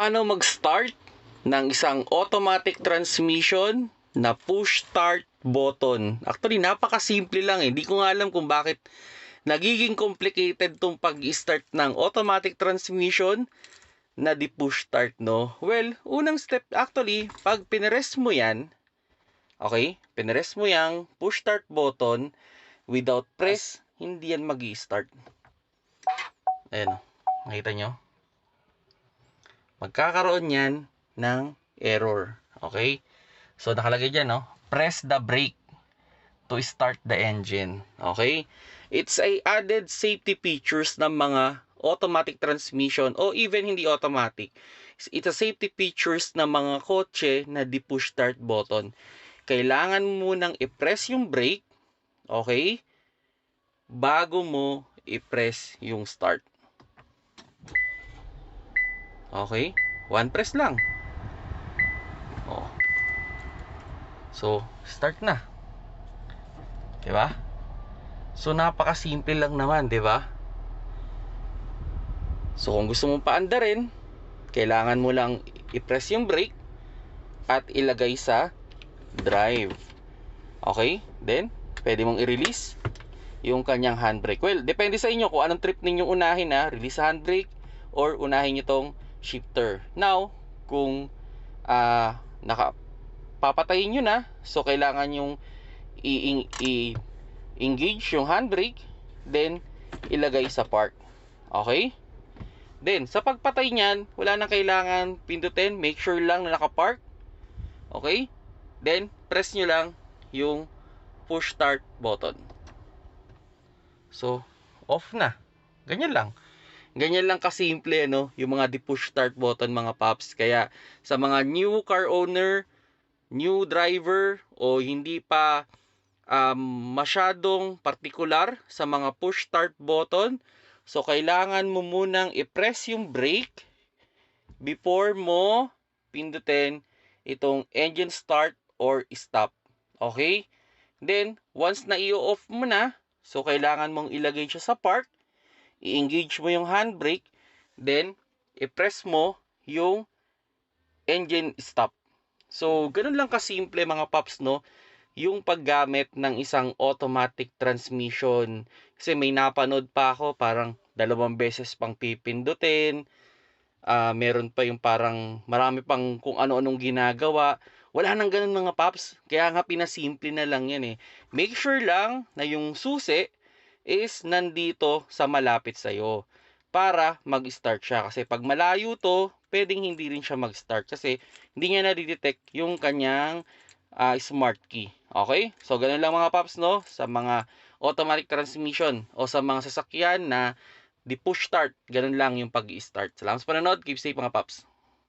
Paano mag-start ng isang automatic transmission na push start button? Actually, napakasimple lang eh. Hindi ko nga alam kung bakit nagiging complicated tong pag-start ng automatic transmission na di push start, no? Well, unang step, actually, pag pinrest mo yan, okay, pinrest mo yung push start button without press, hindi yan mag start Ayan, nakita nyo? Magkakaroon yan ng error. Okay? So, nakalagay dyan, no? Press the brake to start the engine. Okay? It's a added safety features ng mga automatic transmission o even hindi automatic. It's a safety features ng mga kotse na di push start button. Kailangan mo munang i-press yung brake, okay? Bago mo i-press yung start. Okay? One press lang. Oh. So, start na. 'Di ba? So, napakasimple lang naman, 'di ba? So, kung gusto mong paandarin, kailangan mo lang i-press yung brake at ilagay sa drive. Okay? Then, pwede mong i-release yung kanyang handbrake. Well, depende sa inyo kung anong trip ninyong unahin na, release sa handbrake or unahin nyo tong shifter. Now, kung uh, naka papatayin nyo na, so kailangan yung i-engage yung handbrake, then ilagay sa park. Okay? Then, sa pagpatay niyan, wala nang kailangan pindutin. Make sure lang na naka-park. Okay? Then, press nyo lang yung push start button. So, off na. Ganyan lang. Ganyan lang kasimple, no? Yung mga di-push start button, mga paps. Kaya, sa mga new car owner, new driver, o hindi pa um, masyadong particular sa mga push start button, so kailangan mo munang i-press yung brake before mo pindutin itong engine start or stop. Okay? Then, once na i-off mo na, so kailangan mong ilagay siya sa park, i-engage mo yung handbrake, then i-press mo yung engine stop. So, ganun lang kasimple mga paps, no? Yung paggamit ng isang automatic transmission. Kasi may napanood pa ako, parang dalawang beses pang pipindutin. Uh, meron pa yung parang marami pang kung ano-anong ginagawa. Wala nang ganun mga paps. Kaya nga pinasimple na lang yan eh. Make sure lang na yung susi is nandito sa malapit sa iyo para mag-start siya. Kasi pag malayo to, pwedeng hindi rin siya mag-start kasi hindi niya na-detect yung kanyang uh, smart key. Okay? So, ganun lang mga paps, no? Sa mga automatic transmission o sa mga sasakyan na di push start, ganun lang yung pag-start. Salamat sa panonood. Keep safe mga paps.